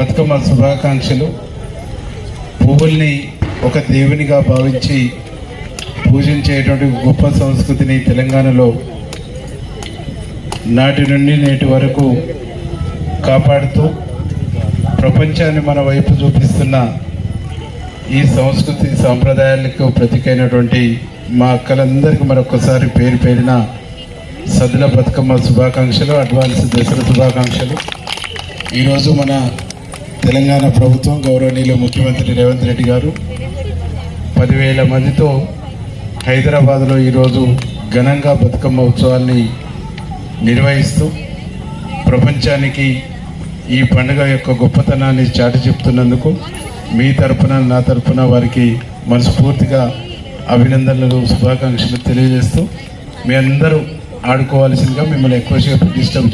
బతుకమ్మ శుభాకాంక్షలు. పువ్వుల్ని ఒక దేవునిగా భావించి పూజించేటువంటి గొప్ప సంస్కృతిని తెలంగాణలో నాటి నుండి నేటి వరకు కాపాడుతూ ప్రపంచాన్ని మన వైపు చూపిస్తున్న ఈ సంస్కృతి సాంప్రదాయాలకు ప్రతికైనటువంటి మా అక్కలందరికీ మరొకసారి పేరు పేరిన సదుల బతుకమ్మ శుభాకాంక్షలు అడ్వాన్స్ దసరా శుభాకాంక్షలు. ఈరోజు మన తెలంగాణ ప్రభుత్వం గౌరవనీయులు ముఖ్యమంత్రి రేవంత్ రెడ్డి గారు పదివేల మందితో హైదరాబాద్లో ఈరోజు ఘనంగా బతుకమ్మ ఉత్సవాన్ని నిర్వహిస్తూ ప్రపంచానికి ఈ పండుగ యొక్క గొప్పతనాన్ని చాటి చెప్తున్నందుకు మీ తరపున నా తరపున వారికి మనస్ఫూర్తిగా అభినందనలు శుభాకాంక్షలు తెలియజేస్తూ మీ అందరూ ఆడుకోవాల్సిందిగా మిమ్మల్ని ఎక్కువసేపు డిస్టర్బ్